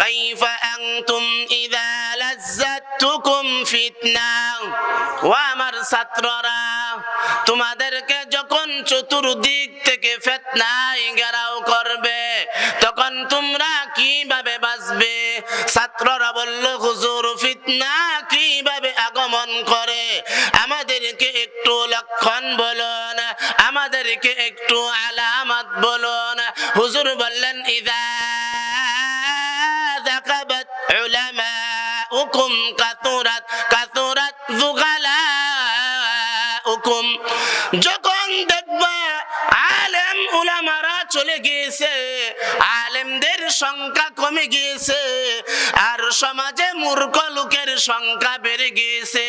আনতুম ইযা লাজ্জাতুকুম ফিতনা ও আমার ছাত্ররা তোমাদেরকে যখন চতুর্দিক থেকে ফেতনায় ঘেরাও করবে, তখন তোমরা কীভাবে বাঁচবে? ছাত্ররা বলল, হুজুর, ফিতনা কীভাবে আগমন করে? আমাদেরকে একটু লক্ষণ বলুন, আমাদেরকে একটু আলামত বলুন। হুজুর বললেন, ইদা উকুম কাতুরাত কাতুরাত যুগালা উকুম যখন উলামারা চলে গিয়েছে, আলেমদের সংখ্যা কমে গিয়েছে, আর সমাজে মূর্খ লোকের সংখ্যা বেড়ে গিয়েছে।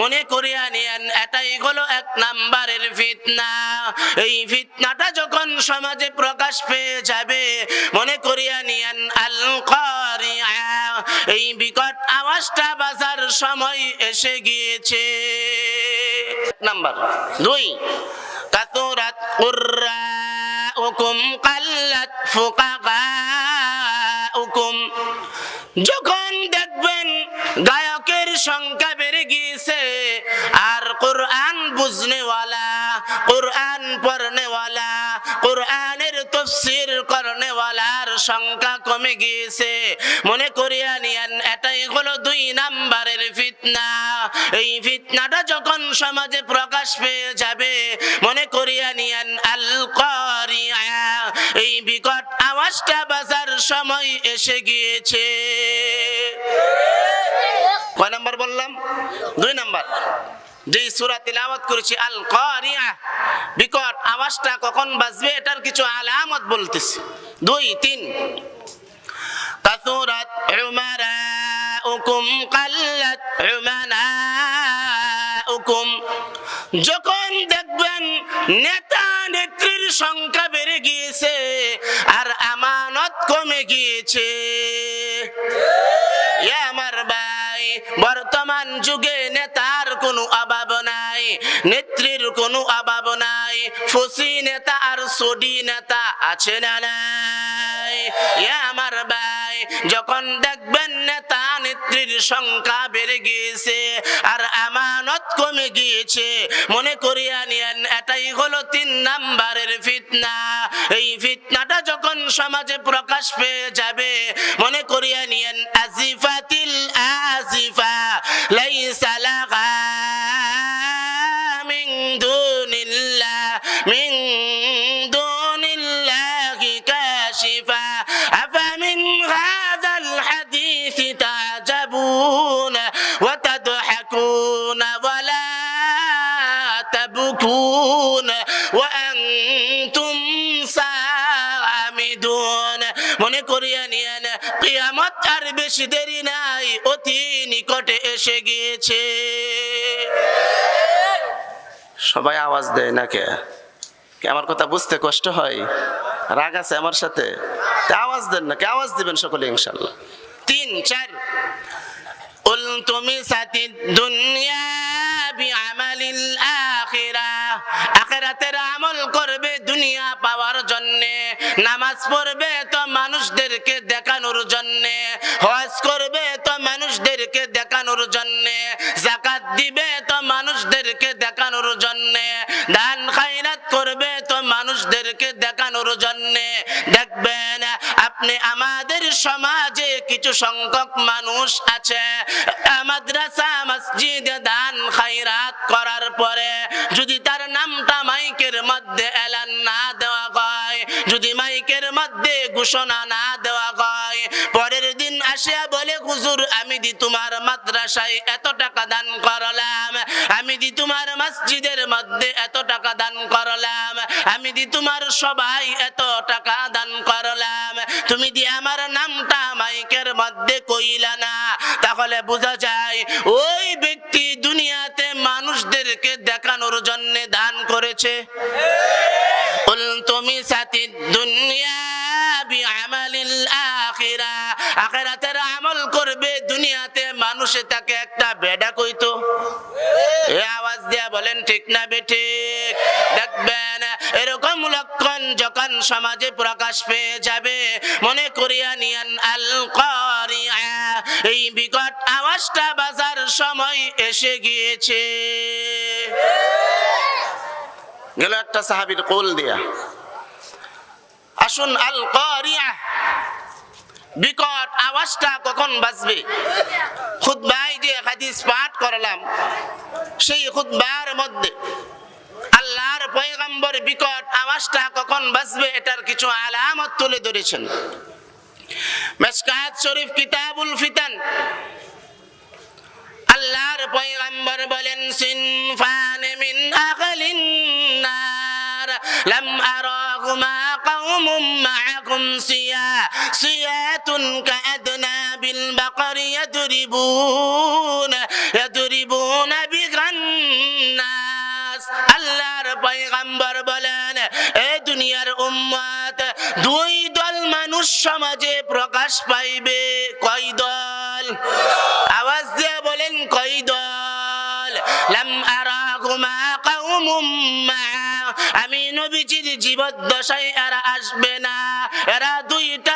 মনে করিয়া নিয়েন এটাই হলো এক নাম্বারের ফিতনা। এই ফিতনাটা যখন সমাজে প্রকাশ পেয়ে যাবে, মনে করিয়া নিয়েন আল এই বিকট আওয়াজটা বাজার সময় এসে গিয়েছে। নাম্বার দুই, কাতুরাত কুররাউকুম কাল্লাত ফুকাহাউকুম যখন দেখবেন গায়কের সংখ্যা বেড়ে গিয়েছে, আর কোরআন বুঝনেওয়ালা, কোরআন পড়নেওয়ালা, কোরআনের তফসির করনেওয়ালার সংখ্যা কমে গিয়েছে। মনে করিয়া নিয়েন, এটাই হলো দুই নাম্বারের ফিতনা। এই ফিতনাটা যখন সমাজে প্রকাশ পেয়ে যাবে, মনে করিয়া নিয়েন এই বিকট আওয়াজটা বাজার সময় এসে গিয়েছে। কয় নাম্বার বললাম? দুই নাম্বার। যে সূরা তিলাওয়াত করেছি আল কারিয়া বিকট আওয়াজটা কখন বাজবে এটার কিছু আলামত বলতেছি। দুই, তিন। কাসুরাত উমারাউকুম, কাল্লাত উমানাউকুম। যখন দেখবেন নেতা সংখ্যা বেড়ে গিয়েছে আর আমানত কমে গিয়েছে। আমার ভাই, বর্তমান যুগে নেতার কোনো অভাব নাই, নেত্রীর কোনো অভাব নাই, ফসি নেতা আর সডি নেতা আছে না নাই? আমার ভাই, যখন দেখবেন নেতা নেত্রীর সংখ্যা বেড়ে গিয়েছে আর আমানত কমে গিয়েছে। মনে করিয়া নিয়েন, এটাই হলো তিন নাম্বারের ফিতনা। এই ফিতনাটা যখন সমাজে প্রকাশ পেয়ে যাবে, মনে করিয়া নিয়েন, আজিফাতিল আজিফা তাবকুন ওয়া আনতুম সামিদুন মনে করিয়া নিয়েন কিয়ামত আর বেশি দেরি নাই অতি নিকটে এসে গিয়েছে সবাই আওয়াজ দেয় না কে কে আমার কথা বুঝতে কষ্ট হয় রাগ আছে আমার সাথে তা আওয়াজ দেন না কে আওয়াজ দিবেন সকলে ইনশাল্লাহ তিন চার التمست الدنيا بعمل দুনিয়া পাওয়ার জন্য, নামাজ পড়বে তো মানুষদেরকে দেখানোর জন্য, হজ করবে তো মানুষদেরকে দেখানোর জন্য, জাকাত দিবে তো মানুষদেরকে দেখানোর জন্য, দান খায়রাত করবে তো মানুষদেরকে দেখানোর জন্যে। দেখবেন আপনি আমাদের সমাজে কিছু সংখ্যক মানুষ আছে। মাদ্রাসা, মসজিদে দান খাইরাত করার পরে যদি তার নামটা মাইকের মধ্যে এলান না দেওয়া হয়, যদি মাইকের মধ্যে ঘোষণা না দেওয়া হয়, পরের দিন আসিয়া বলে, হুজুর, আমি দি তোমার এত টাকা দান করলাম। আমি দি তোমার মসজিদের মধ্যে এত টাকা দান করলাম। আমি দি তোমার সবাই এত টাকা দান করলাম। তুমি দি আমার নামটা মাইকের মধ্যে কইলা না। তাহলে বোঝা যায়, ওই ব্যক্তি দুনিয়াতে মানুষদেরকে দেখানোর জন্য দান করেছে। তুমি সাথী দুনিয়া আমল করবে দুনিয়াতে মানুষে তাকে একটা বেডা কইতো। এ আওয়াজ দিয়া বলেন, ঠিক না বেঠিক দেখবেন, এরকম লক্ষণ যখন সমাজে প্রকাশ পেয়ে যাবে, মনে করিয়া নিয়ান, আল এই বিকট আওয়াজটা বাজার সময় এসে গিয়েছে। গেল একটা সাহাবির কোল দিয়া। আসুন, আল কারিয়া। বিকট আওয়াজটা কখন বাজবে খুতবাই যে হাদিস পাঠ করলাম সেই খুতবার মধ্যে আল্লাহর পয়গম্বর বিকট আওয়াজটা কখন বাজবে এটার কিছু আলামত তুলে ধরেছেন মেসকাত শরীফ কিতাবুল ফিতান আল্লাহর পয়গম্বর বলেন সিনফান মিন আহলিন নার লাম আরাহুমা قوم معكم سيا سيات كأدنى بالبقر يضربون يضربون بها الناس আল্লাহর পয়গম্বর বলেন এ দুনিয়ার উম্মত দুই দল মানুষ সমাজে প্রকাশ পাইবে কয় দল আওয়াজ দিয়ে বলেন কয় দল লাম আরাকুমা কাউমুম মা আমি নবীজির জীবদ্দশায় এরা আসবে না এরা দুইটা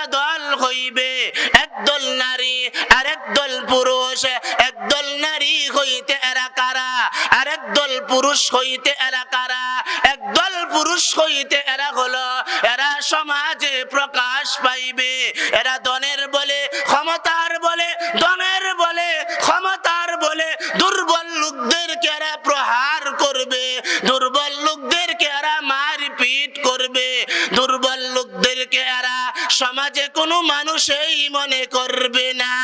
পুরুষ একদল নারী হইতে এরা কারা? আর একদল পুরুষ হইতে এরা কারা? একদল পুরুষ হইতে এরা হলো, এরা সমাজে প্রকাশ পাইবে। এরা দনের বলে, ক্ষমতার বলে দনের বলে, ক্ষমতার বলে, দুর্বল লোকদেরকে এরা প্রহার করবে। দুর্বল লোকদেরকে এরা মারপিট করবে। দুর্বল লোকদেরকে এরা সমাজে কোনো মানুষই মনে করবে না।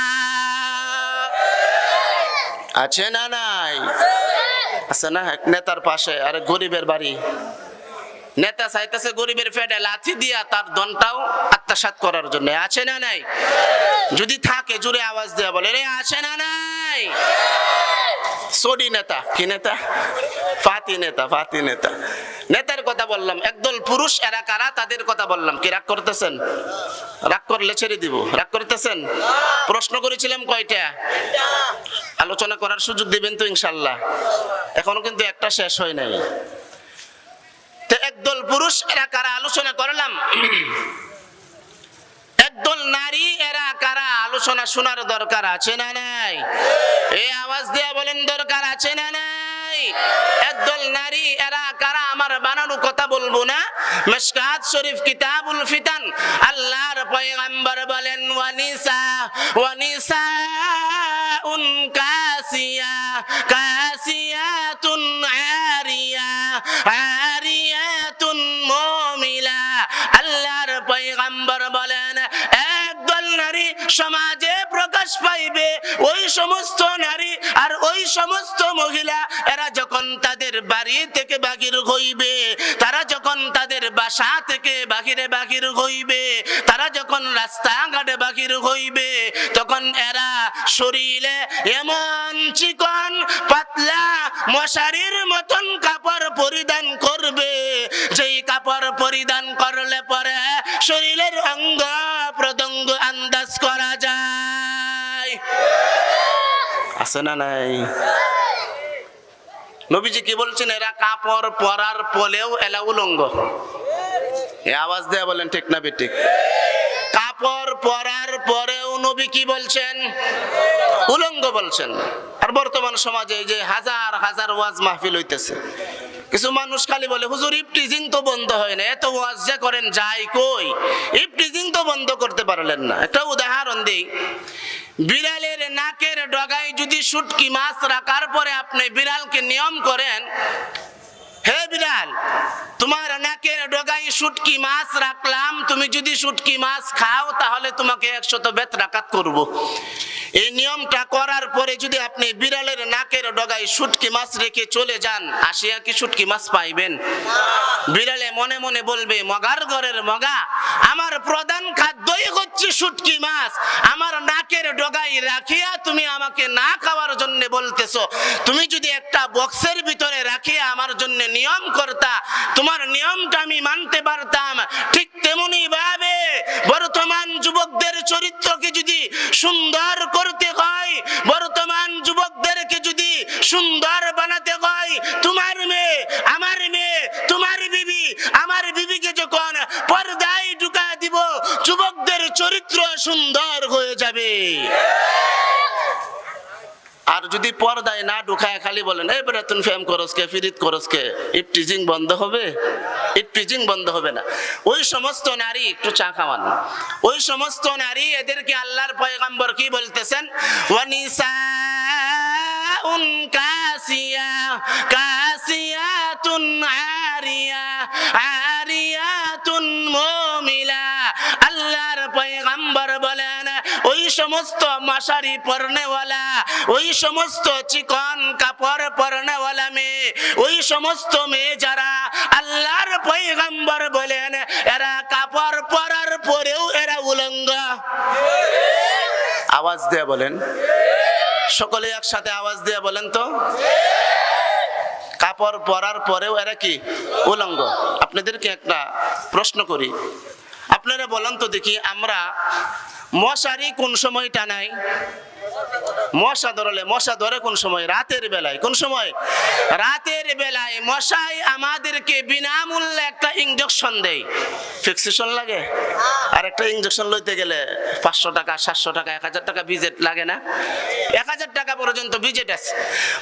আছে না নাই? আছে না নেতার পাশে, আরে গরিবের বাড়ি। নেতা চাইতেছে গরিবের ফেডে লাথি দিয়া তার দনটাও আত্মসাত করার জন্য। আছে না নাই? যদি থাকে জুড়ে আওয়াজ দেওয়া বলে, রে, আছে না নাই? সডি নেতা। কি নেতা? ফাতি নেতা ফাতি নেতা। নেতার কথা বললাম, একদল পুরুষ, এরা কারা? তাদের কথা বললাম। কি রাগ করতেছেন? রাগ করলে ছেড়ে দিব। রাগ করতেছেন? প্রশ্ন করেছিলাম কয়টা? আলোচনা করার সুযোগ দিবেন তো ইনশাল্লাহ। এখনও কিন্তু একটা শেষ হয় নাই। একদল পুরুষ, এরা কারা? আলোচনা করলাম। একদল নারী, এরা কারা? আলোচনা শোনার দরকার আছে না নাই? এই আওয়াজ দেয়া বলেন, দরকার আছে না নাই? একদল নারী, এরা কারা? আমার বানানো কথা বলব না। মিশকাত শরীফ, কিতাবুল ফিতান, আল্লাহর পয়গম্বর বলেন ওয়ানিসা ওয়ানিসা উন কাসিয়া সমাজে প্রকাশ পাইবে। ওই সমস্ত নারী আর ওই সমস্ত মহিলা, এরা যখন তাদের বাড়ি থেকে বাহির হইবে, তারা যখন তাদের বাসা থেকে বাহিরে বাহির হইবে, তারা যখন রাস্তাঘাটে বাহির হইবে, তখন এরা শরীরে এমন চিকন, পাতলা, মশারির মতন কাপড় পরিধান করবে। যেই কাপড় পরিধান করলে পরে শরীরের অঙ্গ প্রত্যঙ্গ আন্দাজ করা যায়। আছে না নাই? নবীজি কি বলছেন? এরা কাপড় পরার পলেও এলা উলঙ্গ। আওয়াজ দেয়া বলেন, ঠিক না বেঠিক? কাপড় পরার পরেও নবী কি বলছেন? উলঙ্গ বলছেন। আর বর্তমান সমাজে যে হাজার হাজার ওয়াজ মাহফিল হইতেছে। কিছু মানুষ খালি বলে, হুজুর, ইফটিজিং তো বন্ধ হয় না, এত ওয়াজ যা করেন যাই কই? ইফটিজিং তো বন্ধ করতে পারলেন না। একটা উদাহরণ দিই। বিড়ালের নাকের ডগায় যদি শুটকি মাছ রাখার পরে আপনি বিড়ালকে নিয়ম করেন, হে বিড়াল, তোমার ডগায় শুটকি মাছ রাখলাম, তুমি যদি শুটকি মাছ খাও, তাহলে তোমাকে একশত বেত রাকাত করব। এই নিয়মটা করার পরে যদি আপনি বিড়ালের নাকের ডগায় শুটকি মাছ রেখে চলে যান, আসিয়া কি শুটকি মাছ পাইবেন? বিড়ালে মনে মনে বলবে, মগার ঘরের মগা, আমার প্রধান খাদ্যই হচ্ছে শুটকি মাছ। আমার নাকের ডগায় রাখিয়া তুমি আমাকে না খাওয়ার জন্য বলতেছো। তুমি যদি একটা বক্সের ভিতরে রাখিয়া আমার জন্য নিয়ম করতা, তোমার নিয়মটা আমি মানতে পারতাম, ঠিক তেমনি ভাবে বর্তমান যুবকদের চরিত্রকে যদি সুন্দর করতে হয়, বর্তমান যুবকদেরকে যদি সুন্দর বানাতে হয়, তোমার মেয়ে, আমার মেয়ে, তোমার বিবি, আমার বিবিকে যখন পর্দায় ঢুকা দিব, যুবকদের চরিত্র সুন্দর হয়ে যাবে। আর যদি পর্দায় না ঢুকায় খালি বলেন, এই বেড়াতুন ফেম করসকে ফিরিত করসকে ইপটিজিং বন্ধ হবে? ইপটিজিং বন্ধ হবে না। ওই সমস্ত নারী একটু চা খাওয়ান। ওই সমস্ত নারী এদেরকে আল্লাহর পয়গাম্বর কি বলতেছেন? ওয়ানিসা কাসিয়া, কাসিয়াতুন আরিয়া, আরিয়াতুন মুমিলা। আল্লাহর পয়গাম্বর ওই সমস্ত মশারি পরনেওয়ালা, ওই সমস্ত চিকন কাপড় পরনেওয়ালা মেয়ে, ওই সমস্ত মেয়ে যারা আল্লাহর পয়গাম্বর বলেন, এরা কাপড় পরার পরেও এরা উলঙ্গ। আওয়াজ দিয়ে বলেন। সকলে একসাথে আওয়াজ দিয়ে বলেন তো। কাপড় পরার পরেও এরা কি? উলঙ্গ। আপনাদেরকে একটা প্রশ্ন করি। আপনারা বলেন তো দেখি আমরা মশারি কোন সময় টানাই মশা ধরলে মশা ধরে কোন সময়? রাতের বেলায়। কোন সময়? রাতের বেলায় মশাই আমাদেরকে বিনামূল্যে একটা ইঞ্জেকশন দেয়। ফিক্সেশন লাগে? আর একটা ইঞ্জেকশন লইতে গেলে পাঁচশো টাকা, সাতশো টাকা, এক হাজার টাকা ভিজিট লাগে না? এক হাজার টাকা পর্যন্ত ভিজিট আছে।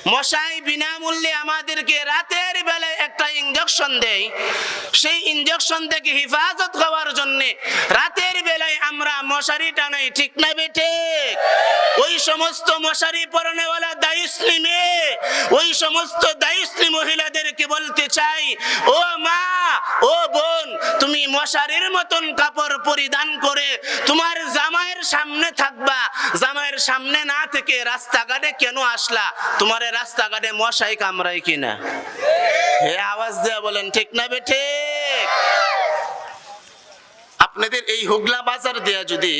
মশাই বিনামূল্যে আমাদেরকে রাতের বেলায় একটা ইঞ্জেকশন দেয়। সেই ইঞ্জেকশন থেকে হেফাজত হওয়ার জন্য রাতের বেলায় আমরা মশারি টানাই ঠিক না বেঠে ওই সমস্ত মশারি পরনেওয়ালা দায়ুসলি মেয়ে, ওই সমস্ত দায়ুসলি মহিলাদেরকে বলতে চাই, ও মা, ও বোন, তুমি মশারির মতন কাপড় পরিধান করে তোমার জামাইয়ের সামনে থাকবা। জামাইয়ের সামনে না থেকে রাস্তাঘাটে কেন আসলা? তোমার রাস্তাঘাটে মশাই কামড়াই কিনা? হে আওয়াজ দেয়া বলেন, ঠিক না বে ঠিক? আপনাদের এই হুগলা বাজার দেয়া যদি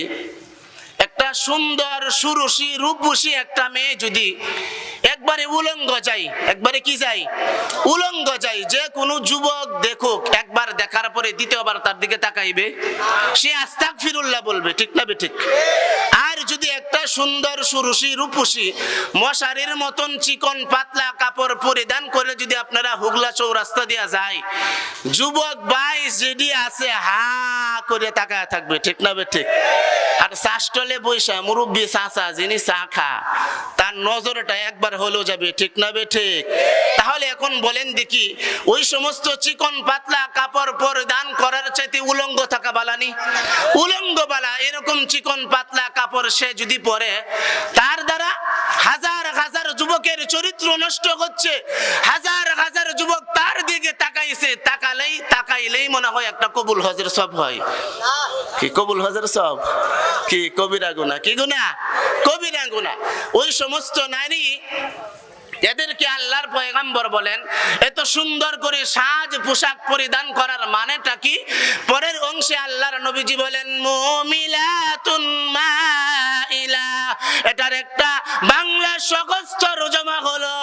একটা সুন্দর, সুরসী, রূপসী একটা মেয়ে যদি একবারে উলঙ্গ যাই একবারে কি যাই উলঙ্গ যাই যে কোনো যুবক দেখুক, একবার দেখার পরে দ্বিতীয়বার তার দিকে তাকাইবে, সে আস্তাক ফিরুল্লাহ বলবে, ঠিক না ঠিক? আর একটা সুন্দর সুরসী রূপসী মশারির মতন চিকন পাতলা কাপড় পরিধান করে যদি আপনারা হুগলা চৌরাস্তা দিয়া যায়, যুবক ভাই যেদি আছে, হা করে তাকায় থাকবে, ঠিক না বে ঠিক? আর চাষটলে বৈশা, মুরব্বী চাষা যিনি চা খা, তার নজরটা একবার হলেও যাবে, ঠিক না বে ঠিক? তাহলে এখন বলেন দেখি, ওই সমস্ত চিকন পাতলা কাপড় পরিধান করার চাইতে উলঙ্গ থাকা বালানি? উলঙ্গ বালা, এরকম চিকন পাতলা কাপড় সে যদি পরে তার দ্বারা হাজার হাজার যুবকের চরিত্র নষ্ট হচ্ছে। হাজার হাজার যুবক তার দিকে তাকাইছে, তাকালেই, তাকাইলেই মনে হয় একটা কবুল হজের সব হয়। কি কবুল হজের সব? কি কবিরা গুনা কি গুনা কবিরা গুনা ওই সমস্ত নারী এদেরকে আল্লাহর পয়গাম্বর বলেন, এত সুন্দর করে সাজ পোশাক পরিধান করার মানেটা কি? পরের অংশে আল্লাহর নবীজি বলেন এটার একটা বাংলা সহজ তরজমা হলো,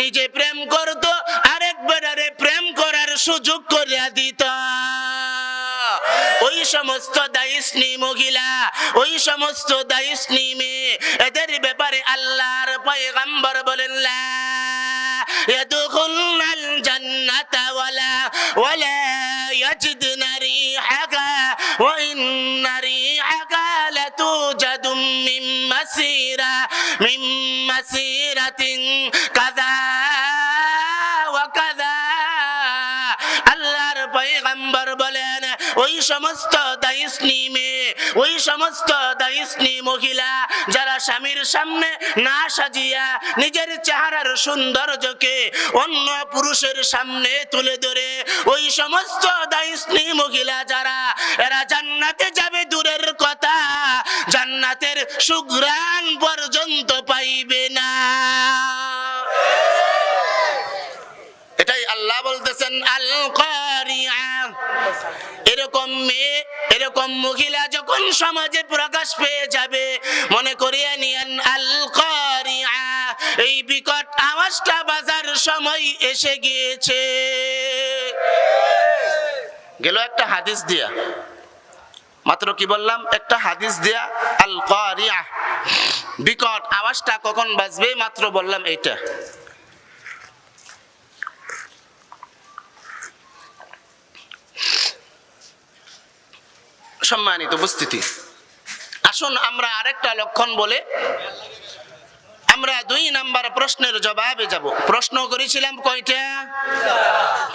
নিজে প্রেম করতো, আরেক বেড়ারে প্রেম করার সুযোগ করিয়া দিত। ওই সমস্ত দায়িসনি মহিলা, ওই সমস্ত দায়িসনি মেয়ে, এদের ব্যাপারে আল্লাহর পয়গাম্বর বলেন, লা يدخلن الجنة ولا ولا يجدن ريحها وإن ريحها لتوجد من مسيرة من مسيرة كذا وكذا আল্লাহর পয়গাম্বর বলেন ওই সমস্ত দায়িসনি মেয়ে, ওই সমস্ত দায়িসনি মহিলা যারা স্বামীর সামনে না সাজিয়া নিজের চেহারার সৌন্দর্যকে অন্য পুরুষের সামনে তুলে ধরে, ওই সমস্ত দায়িসনি মহিলা যারা, এরা জান্নাতে যাবে দূরের কথা, জান্নাতের সুগ্রাণ পর্যন্ত পাইবে না। এটাই আল্লাহ বলতেছেন আল কারিয়া এরকম মেয়ে, এরকম মহিলা যখন সমাজে প্রকাশ পেয়ে যাবে, মনে করিয়ে নিয়েন আল এই বিকট আওয়াজটা বাজার সময় এসে গিয়েছে। গেল একটা হাদিস দিয়া। মাত্র কি বললাম? একটা হাদিস দিয়া আল কারিয়া বিকট আওয়াজটা কখন বাজবে? মাত্র বললাম এইটা। সম্মানিত উপস্থিতি। আসুন আমরা আরেকটা লক্ষণ বলে আমরা দুই নাম্বার প্রশ্নের জবাবে যাব। প্রশ্ন করেছিলাম কয়টা?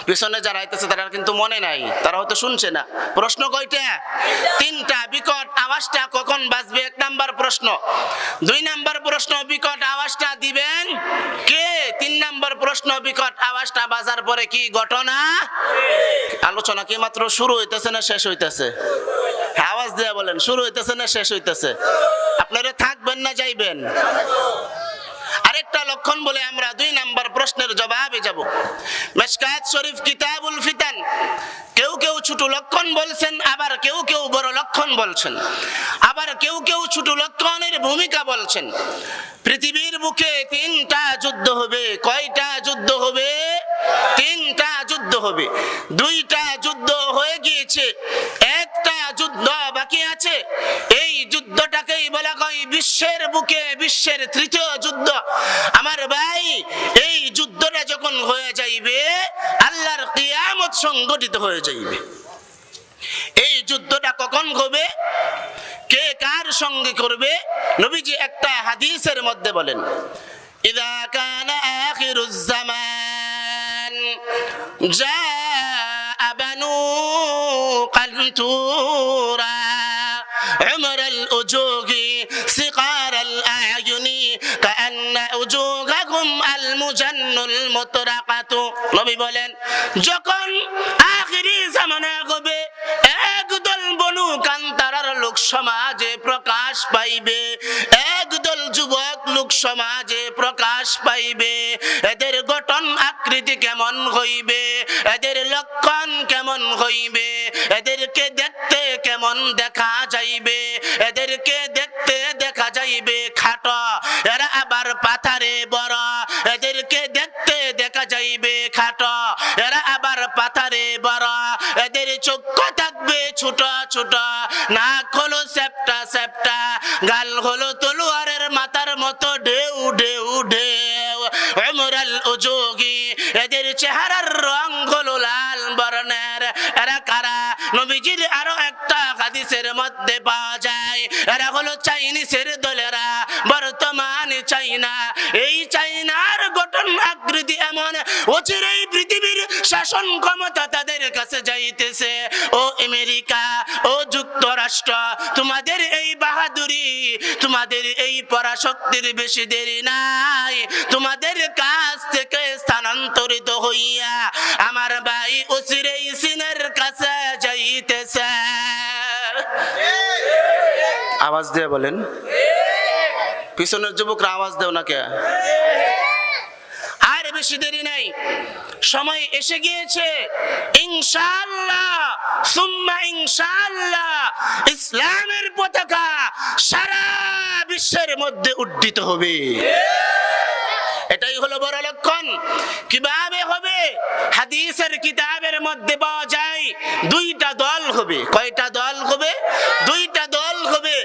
পিছনে যারা আইতেছে তারা কিন্তু মনে নাই, তারা হয়তো শুনছে না। প্রশ্ন কয়টা? তিনটা। বিকট আওয়াজটা কখন বাজবে? এক নাম্বার প্রশ্ন। দুই নাম্বার প্রশ্ন, বিকট আওয়াজটা দিবেন কে? তিন নাম্বার প্রশ্ন, বিকট আওয়াজটা বাজার পরে কি ঘটনা? আলোচনা কি মাত্র শুরু হইতেছে না শেষ হইতেছে? আওয়াজ দেয়া বলেন, শুরু হইতেছে না শেষ হইতেছে? আপনারা থাকবেন না যাইবেন? আরেকটা বলে আমরা দুই নাম্বার প্রশ্নের জবাবে যাব। মেশকাত শরীফ কিতাবুল ফিতান, কেউ কেউ ছোট লক্ষণ বলছেন, আবার কেউ কেউ বড় লক্ষণ বলছেন। আবার কেউ কেউ ছোট লক্ষণের ভূমিকা বলছেন। পৃথিবীর বুকে তিনটা যুদ্ধ হবে, কয়টা যুদ্ধ হবে? তিনটা যুদ্ধ হবে। দুইটা যুদ্ধ হয়ে গিয়েছে, একটা যুদ্ধ বাকি আছে। এই যুদ্ধটাকেই বলা হয় বিশ্বের বুকে, বিশ্বের তৃতীয় যুদ্ধ। আমার ভাই, এই যুদ্ধটা যখন হয়ে যাইবে, আল্লাহর কিয়ামত সংগঠিত হয়ে যাইবে। এই যুদ্ধটা কখন হবে? কে কার সঙ্গে করবে? নবীজি একটা হাদিসের মধ্যে বলেন, ইদা কানা আখিরুজ জামান جاء بنو قنطورا عمر الأجوغ سقار নবী বলেন, যখন আখিরি জামানা একদল বনু লোক সমাজে প্রকাশ পাইবে। একদল যুবক লোক সমাজে প্রকাশ পাইবে। এদের গঠন, আকৃতি কেমন হইবে? এদের লক্ষণ কেমন হইবে? এদেরকে দেখতে কেমন দেখা যাইবে? এদেরকে দেখতে দেখা যাইবে খাটো। এরা আবার পাথারে বড়। পাথারে বড়। এদের চক্ষু থাকবে ছোট ছোট। নাক হলো সেপটা সেপটা গাল হলো তলোয়ারের মাথার মতো ঢেউ ঢেউ ঢেউ। উমরাল উজুগি, এদের চেহারার রং হলো লাল বর্ণের। এরা কারা? নবীজির আরও একটা হাদিসের মধ্যে পাওয়া যায়। এরা হলো চাইনিসের দলেরা, বর্তমান চাইনা। এই চাইনার গঠন আকৃতি এমন। পৃথিবীর শাসন ক্ষমতা তাদের কাছে যাইতেছে। ও আমেরিকা, ও যুক্তরাষ্ট্র, তোমাদের এই বাহাদুরি, তোমাদের এই পরাশক্তির বেশি দেরি নাই। তোমাদের কাছ থেকে স্থানান্তরিত হইয়া আমার ভাই অচিরেই সিনের কাছে যাইতেছে। আওয়াজ দিয়ে বলেন। পিছনের যুবকরা আওয়াজ দেও না কে? বেশি দেরি নাই। সময় এসে গিয়েছে। ইনশাআল্লাহ, সুম্মা ইসলামের পতাকা সারা বিশ্বের মধ্যে উড্ডিত হবে। এটাই হলো বড় লক্ষণ। কীভাবে হবে? হাদিসের কিতাবের মধ্যে পাওয়া যায়, দুইটা দল হবে। কয়টা দল হবে? দুইটা দল হবে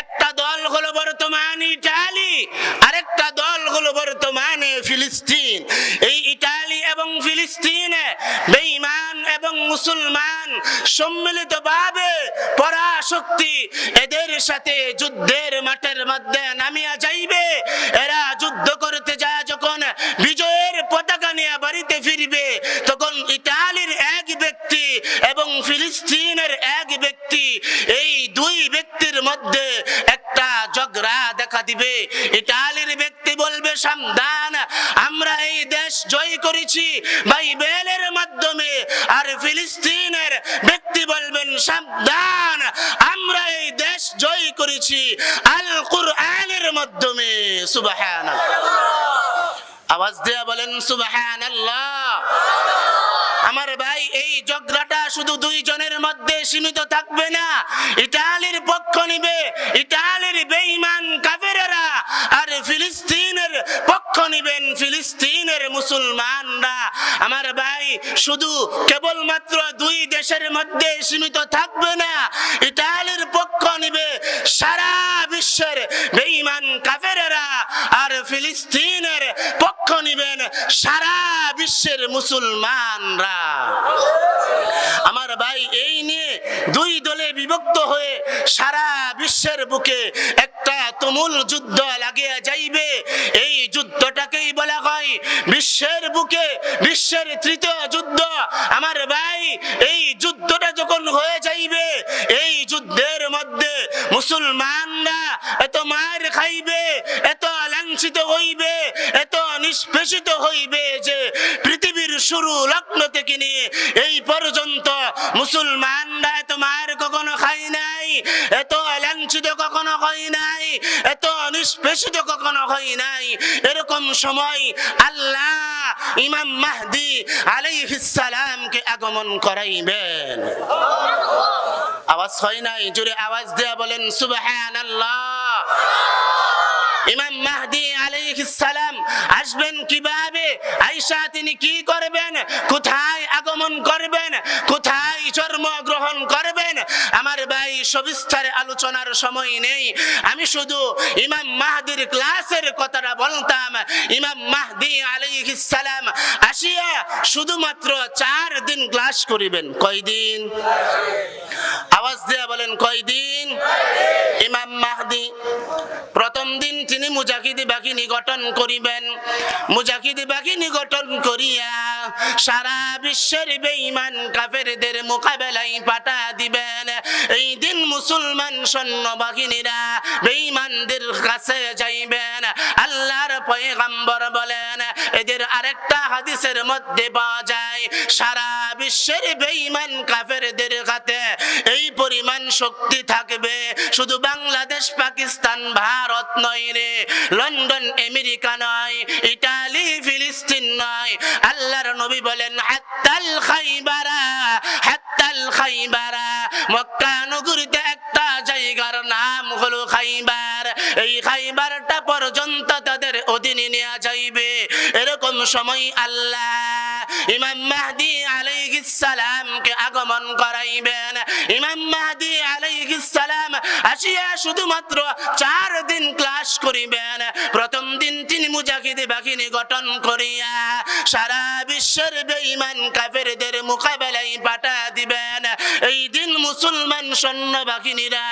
একটা দল হলো বর্তমান ইটালি আরেকটা দল হলো বর্তমানে ফিলিস্তিন। এই ইটালি এবং ফিলিস্তিনে বেঈমান এবং মুসলমান সম্মিলিতভাবে পরাশক্তি এদের সাথে যুদ্ধের মাঠের মধ্যে নামিয়া যাইবে। এরা যুদ্ধ করতে যায়, যখন বিজয়ের পতাকা নিয়ে বাড়িতে ফিরবে, তখন ইটালির এক ব্যক্তি এবং ফিলিস্তিনের এক ব্যক্তি, এই দুই ব্যক্তির মধ্যে একটা ঝগড়া দেখা দিবে। ইটালির ব্যক্তি বলবে, সাবধান, আমরা এই দেশ জয় করেছি। বাইবেলের মাধ্যমে আর ফিলিস্তিনের ব্যক্তি বলবেন, সাবধান, আমরা এই দেশ জয় করেছি। আল কুরআনের মাধ্যমে, সুবহানাল্লাহ। আওয়াজ দেয়া বলেন, সুবহানাল্লাহ। আমার ভাই, এই ঝগড়াটা শুধু দুইজনের মধ্যে সীমিত থাকবে না। ইটালির পক্ষ নিবে ইটালির বেঈমান কাফেরেরা আর ফিলিস্তিনের পক্ষ নিবেন ফিলিস্তিনের মুসলমানরা। আমার ভাই, শুধু কেবলমাত্র দুই দেশের মধ্যে সীমিত থাকবে না ইটালির পক্ষ নিবে সারা বিশ্বের বেঈমান কাফেরেরা, আর ফিলিস্তিনের পক্ষ নিবেন সারা বিশ্বের মুসলমানরা। ভাই, এই নিয়ে দুই দলে বিভক্ত হয়ে সারা বিশ্বের বুকে একটা তুমুল যুদ্ধ লাগিয়ে যাইবে। এই যুদ্ধটাকেই বলা হয় বিশ্বের বুকে, বিশ্বের তৃতীয় যুদ্ধ। আমার ভাই, এই যুদ্ধটা যখন হয়ে যাইবে, এই যুদ্ধের মধ্যে মুসলমানরা এত মার খাইবে, এত লাঞ্ছিত হইবে, এত নিষ্পেষিত হইবে যে পৃথিবীর শুরু লগ্ন থেকে নিয়ে এই পর্যন্ত মুসলমানরা এত মার কখনো খাই নাই, এত লাঞ্ছিত কখনো হয় নাই, এত নিষ্পেষিত কখনো হয় নাই। এরকম সময় আল্লাহ ইমাম মাহদি আলাইহিস সালামকে আগমন করাইবেন। আওয়াজ হয় নাই? জোরে আওয়াজ দেয়া বলেন, সুবহানাল্লাহ। ইমাম মাহদি সালাম আসবেন কীভাবে? আয়েশা, তিনি কি করবেন? কোথায় আগমন করবেন? কোথায় জন্ম গ্রহণ করবেন? আমার ভাই সবিস্তারে আলোচনার সময় নেই। আমি শুধু ইমাম মাহদির ক্লাসের কথাটা বলতাম। ইমাম মাহদি সালাম আসিয়া শুধুমাত্র চার দিন ক্লাস করিবেন। কয়দিন? আওয়াজ দেয়া বলেন, কয়দিন? ইমাম মাহদি প্রথম দিন তিনি মুজাহিদি বাহিনী গঠন করিবেন। মুজাহিদি বাহিনী গঠন করিয়া সারা বিশ্বের বেঈমান কাফেরদের মোকাবেলায় পাঠা দিবেন। এই দিন মুসলমান সৈন্য বাহিনীরা বেঈমানদের কাছে যাইবেন। আল্লাহর পয়গম্বর বলেন, এদের আরেকটা হাদিসের মধ্যে পাওয়া যায়, সারা বিশ্বের বেঈমান কাফেরদের হাতে এই পরিমাণ শক্তি থাকবে। শুধু বাংলাদেশ, পাকিস্তান, ভারত নয় রে। লন্ডন, আমেরিকা নয়, ইটালি, ফিলিস্তিন নয়। আল্লাহর নবী বলেন, হাত্তাল খাইবারা হাত্তাল খাইবারা। মক্কা নগরীতে একটা জায়গার নাম হলো খাইবার। এই খাইবারটা পর্যন্ত তাদের অধীনে নেওয়া যাইবে। এরকম সময় আল্লাহ ইমাম মাহদি আলাইহিস সালামকে আগমন করাইবেন। ইমাম মাহদি আলাইহিস সালাম আসিয়া শুধুমাত্র চার দিন ক্লাস করিবেন। প্রথম দিন তিনি মুজাহিদি বাহিনী গঠন করিয়া সারা বিশ্বের বেঈমান কাফেরদের মোকাবেলায় পাঠা দিবেন। এই দিন মুসলমান সৈন্য বাহিনীরা